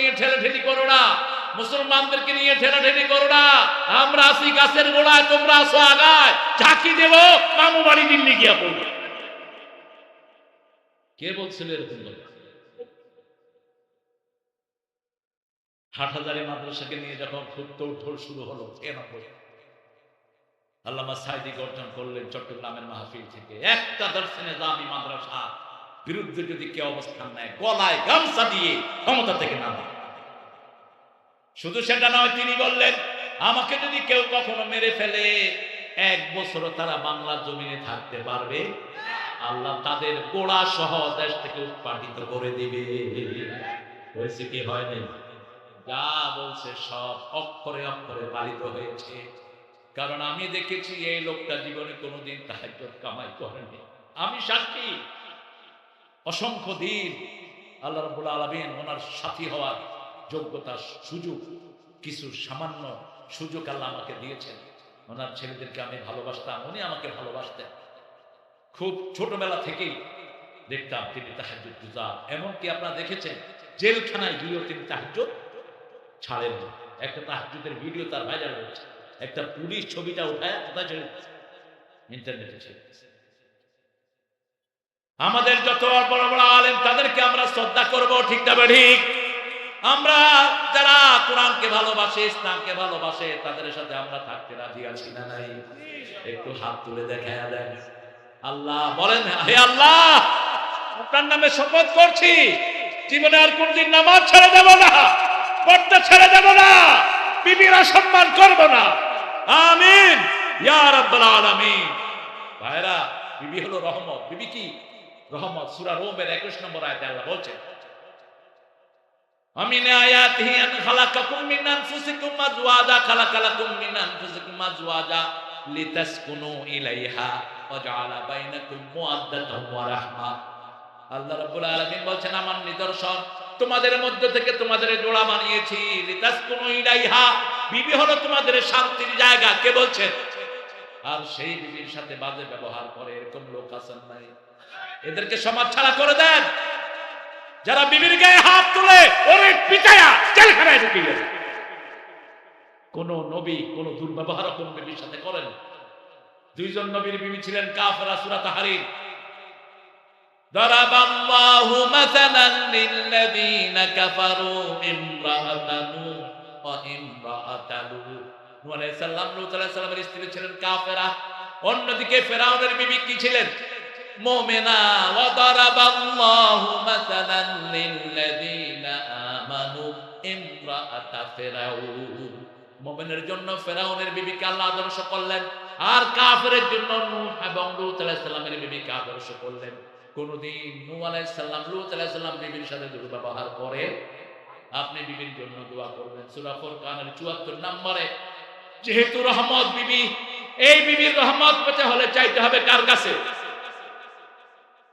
নিয়ে ঠেলাঠেলি করো না। মুসলমানদেরকে নিয়ে ঠেলাঠেলি করো না। আমরা আসি গাছের গোড়ায়, তোমরা আসো আগায়। ঝাঁকি দেব, মামু বাড়ি দিল্লি গিয়া পড়বে। কে বলছিল এরকম কথা? হাটহাজারি মাদ্রাসাকে নিয়ে যখন খুব তোড় শুরু হলো এনব্বই আল্লামা সাইদি গর্জন করলেন চট্টগ্রামের মাহফিল থেকে। একটা দর্শনে দামি মাদ্রাসা। বিরুদ্ধে যদি কেউ অবস্থান নেয়, গলায় গামছা দিয়ে ক্ষমতা থেকে নামে। শুধু সেটা নয়, তিনি বললেন, আমাকে যদি কেউ কখনো মেরে ফেলে, এক বছরও তারা বাংলার জমিনে থাকতে পারবে? আল্লাহ তাদের গোড়া সহ দেশ থেকে উৎপাদিত করে দিবে। হয়েছে কি হয়নি যা বলছে সব অক্ষরে অক্ষরে পালিত হয়েছে। কারণ আমি দেখেছি, এই লোকটা জীবনে কোনোদিন তাহাজ্জুদ কামাই করেনি। আমি সাক্ষী অসংখ্য দিন আল্লাহ রাব্বুল আলামিন ওনার সাথী হওয়ার যোগ্যতা সুযোগ, কিছু সামান্য সুযোগ আল্লাহ আমাকে দিয়েছেন। ওনার ছেলেদেরকে আমি ভালোবাসতাম, উনি আমাকে ভালোবাসতেন। খুব ছোটবেলা থেকেই দেখতাম তিনি তাহাজ্জুদ গুজার এমনকি আপনারা দেখেছেন, জেলখানায় গিয়েও তিনি তাহাজ্জুদ ছাড়েন একটা তাহাজ্জুদের ভিডিও তার ভাইরাল হয়েছে। একটা পুলিশ ছবিটা উঠায় কোথায় ছেড়ে ইন্টারনেটে ছেড়ে। আমাদের যত বড় বড় আলেম, তাদেরকে আমরা শ্রদ্ধা করব, ঠিক না ঠিক আমরা যারা কোরআনকে ভালোবাসে, ইসলামকে ভালোবাসে, তাদের সাথে আমরা থাকতে রাজি আছি না নাই? একটু হাত তুলে দেখা দেন। আল্লাহ বলেন, হে আল্লাহ, আপনার নামে শপথ করছি, জীবনে আর কোনদিন নামাজ ছেড়ে দেব না, পড়তে ছেড়ে দেব না, বিবিরা সম্মান করব না। আমিন। ইয়া রাব্বাল আলামিন। ভাইরা, বিবি হলো রহমত। বিবি কি? রহমত সূরা রোমের 21 নম্বর আয়াতে আল্লাহ বলছেন ومن آياته أن خلقكم من أنفسكم أزواجا خلق لكم من أنفسكم أزواجا لتسكنوا إليها وجعل بينكم مودة ورحمة আল্লাহ রাব্বুল আলামিন বলছেন আমার নিদর্শন তোমাদের মধ্য থেকে তোমাদের জোড়া বানিয়েছি লিতাসকুনু ইলাইহা বিবি হলো তোমাদের শান্তির জায়গা কে বলছেন আর সেই বিবির সাথে বাজে ব্যবহার করে এরকম লোক আছেন নাই এদেরকে সমাজ ছাড়া করে দেন যারা বিবির গায়ে হাত তুলে ওরে পিটায়া জেলখানায় ঢুকিয়ে দেবে কোন নবী কোন দুর্ব্যবহার কোন বিবির সাথে করেন দুইজন নবীর বিবি ছিলেন কাফেরা সূরা তাহরিম ضرب الله مثلا للذين كفروا امرأة نوح وامرأة لوط নূহ আলাইহিস সালাম লূত আলাইহিস সালামের স্ত্রী ছিলেন কাফেরা অন্যদিকে ফেরাউনের বিবি কি ছিলেন মুমিনের জন্য ফেরাউনের বিবিকে আল্লাহ আদর্শ করলেন, আর কাফেরের জন্য নূহ এবং বিবিকে আদর্শ করলেন। কোনদিন বিবির সাথে দুর্ব্যবহার করে আপনি বিবির জন্য দোয়া করবেন। সূরা ফুরকানের 74 নম্বরে, যেহেতু রহমত বিবি, এই বিবির রহমত পেতে হলে চাইতে হবে কার কাছে?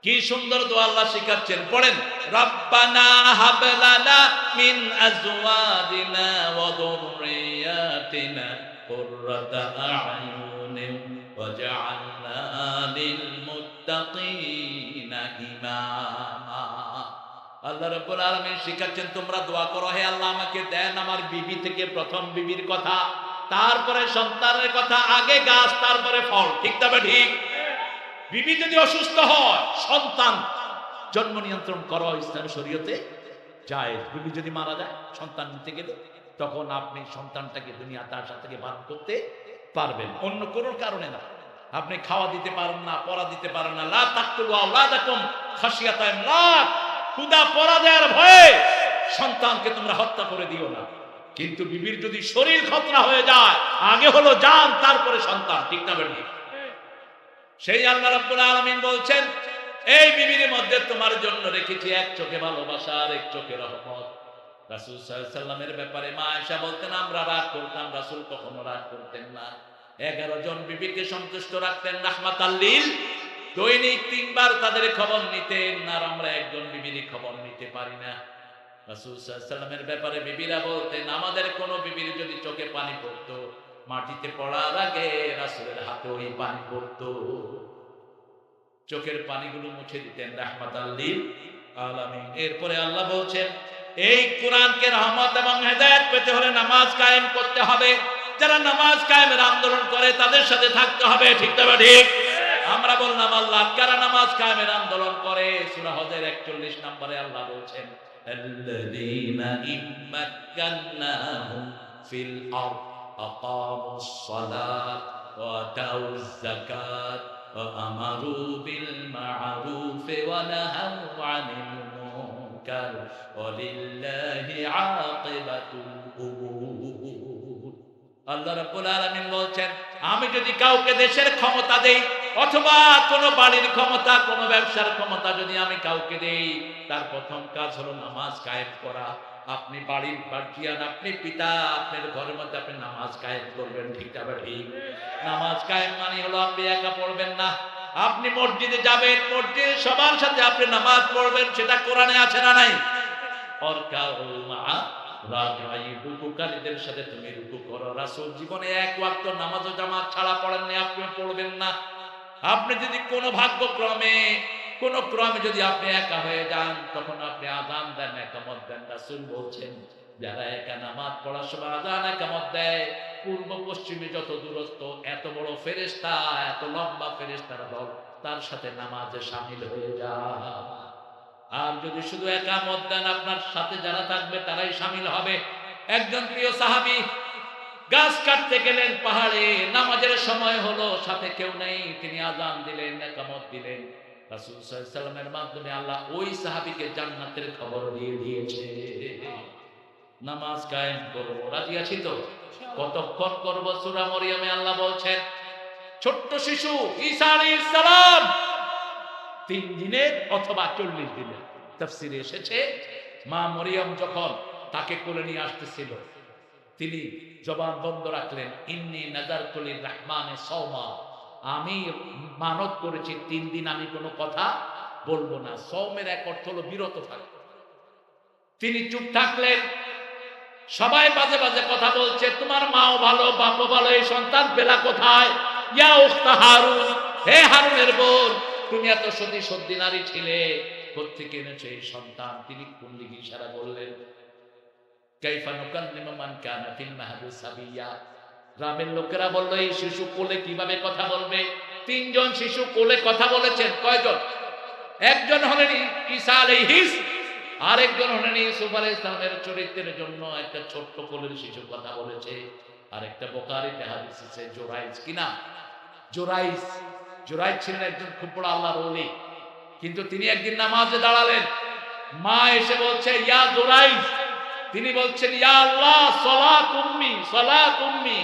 কি সুন্দর দোয়া আল্লাহ শিখাচ্ছেন? পড়েন, রব্বানা হাবলানা মিন আজওয়াজিনা ওয়া যুররিয়াতিনা কুররাতা আ'য়ুনিন ওয়াজআলনা লিল মুত্তাকিনা ইমামা। আল্লাহ রাব্বুল আলামিন শিখাচ্ছেন, তোমরা দোয়া করো, হে আল্লাহ, আমাকে দেন আমার বিবি থেকে প্রথম বিবির কথা, তারপরে সন্তানের কথা, আগে গাছ, তারপরে ফল। ঠিক তবে ঠিক? বিবি যদি অসুস্থ হয়, সন্তান, জন্ম নিয়ন্ত্রণ করো ইসলাম শরীয়তে। যায় বিবি যদি মারা যায়, সন্তান নিতে গেলে, তখন আপনি সন্তানটাকে দুনিয়া তার সাথে বাদ করতে পারবেন। অন্য কোনো কারণে না। আপনি খাওয়া দিতে পারেন না, পড়া দিতে পারেন না। লা তাকতুলু আওলাদাকুম খাশিয়াতা ইমলাক ক্ষুদা পরাজয়ের ভয়ে সন্তানকে তোমরা হত্যা করে দিও না। কিন্তু বিবির যদি শরীর খতরা হয়ে যায়, আগে হলো জান, তারপরে সন্তান, ঠিক না বেঠিক সেই আল্লাহ রাব্বুল আলামিন বলছেন, এই বিবির মধ্যে তোমার জন্য রেখেছি এক চোখে ভালোবাসা আর এক চোখে রহমত। রাসূল সাল্লামের ব্যাপারে মা আয়েশা বলতেন, আমরা রাগ করতাম, রাসূল কখনো রাগ করতেন না। এগারো জন বিবিকে সন্তুষ্ট রাখতেন রাহমাতাল্লিল দৈনিক তিনবার তাদের খবর নিতেন, আর আমরা একজন বিবির খবর নিতে পারি না। রাসূল সাল্লামের ব্যাপারে বিবিরা বলতেন, আমাদের কোনো বিবির যদি চোখে পানি পড়তো মাটিতে পড়ার আগে রাসূলের হাতে ওই পানি পড়তো চোখের পানিগুলো মুছে দিতেন রাহমাতাল্লিল আলামিন এরপরে আল্লাহ বলছেন এই কোরআনকে রহমত এবং হেদায়েত পেতে হলে নামাজ কায়েম করতে হবে যারা নামাজ কায়েমের আন্দোলন করে তাদের সাথে থাকতে হবে ঠিক তবে ঠিক আমরা বললাম আল্লাহ কারা নামাজ কায়েমের আন্দোলন করে সূরা হজের 41 নম্বরে আল্লাহ বলছেন الذين إن مكناهم في الأرض أقاموا الصلاة وآتوا الزكاة وأمروا بالمعروف ونهوا عن المنكر ولله عاقبة الأمور আল্লাহ রাব্বুল আলামিন বলছেন আমি যদি কাউকে দেশের ক্ষমতা দেই অথবা কোন বাড়ির ক্ষমতা কোন ব্যবসার ক্ষমতা যদি আমি কাউকে দেই তার প্রথম কাজ হলো নামাজ কায়েম করা আপনি বাড়ির গার্জিয়ান আপনি পিতা, আপনার ঘরের মধ্যে আপনি নামাজ কায়েম করবেন, ঠিক তবে ঠিক? নামাজ কায়েম মানে হলো আপনি একা পড়বেন না। আপনি মসজিদে যাবেন, মসজিদে সবার সাথে আপনি নামাজ পড়বেন, সেটা কোরআনে আছে না নাই? আপনি আপনি যদি কোনো ভাগ্যক্রমে কোন ক্রমে যদি আপনি একা হয়ে যান, তখন আপনি আজান দেন, একামত দেন, রাসূল বলছেন, যারা একা নামাজ পড়ার সময় আজান, একামত দেয়। পূর্ব পশ্চিমে যত দূরত্ব এত বড় ফেরেশতা, এত লম্বা ফেরেশতার দল, তার সাথে নামাজে শামিল হয়ে যায় আর যদি শুধু একামত দেন, আপনার সাথে যারা থাকবে, তারাই সামিল হবে। একজন প্রিয় সাহাবি, গাছ কাটতে গেলেন পাহাড়ে, নামাজের সময় হলো, সাথে কেউ নেই, তিনি আজান দিলেন, একামত দিলেন। রাসূল সাল্লাল্লাহু আলাইহি সাল্লামের মাধ্যমে আল্লাহ ওই সাহাবীকে জান্নাতের খবর দিয়ে দিয়েছে। নামাজ কায়েম করব রাজি আছি তো? কতক্ষণ সূরা মরিয়মে আল্লাহ বলছেন, ছোট্ট শিশু সালাম তিন দিনের অথবা চল্লিশ দিনের তফসিরে এসেছে, মা মরিয়ম যখন তাকে কোলে নিয়ে আসতেছিল, তিনি জবান বন্ধ রাখলেন, ইন্নি নাজার তলির রহমানে সৌমা আমি মানত করেছি, তিন দিন আমি কোনো কথা বলব না। সৌমের এক অর্থ হলো বিরত থাকা। তিনি চুপ থাকলেন। সবাই বাজে বাজে কথা বলছে, তোমার মাও ভালো, বাপও ভালো, এই সন্তান পেলা কোথায়? ইয়া উখতা হারুন, হে হারুনের বোন, তুমি এত সতী সত্যি নারী ছিলে কোথেকে এনেছো এই সন্তান? তিনি কোন দিকে ইশারা বললেন কাইফা নুকাল্লিমু মান কানা ফিল মাহদি সাবিয়া। গ্রামের লোকেরা বলল, এই শিশু কোলে কীভাবে কথা বলবে? তিনজন শিশু কোলে কথা বলেছেন, কয়জন? একজন হলেন ঈসা আলাইহিস, আরেকজন হলেন ইউসুফ আলাইহিস সালামের চরিত্রের জন্য একটা ছোট্ট কোলের শিশু কথা বলেছে। আরেকটা বোখারিতে হাদিস আছে জোরাইজ কি না জোরাইজ জোরাইজ ছিলেন একজন খুব বড় আল্লাহর ওলি, কিন্তু তিনি একদিন নামাজে দাঁড়ালেন। মা এসে বলছে, ইয়া জোরাইজ তিনি বলছেন, ইয়া আল্লাহ, সলাত উম্মি সলাত উম্মি।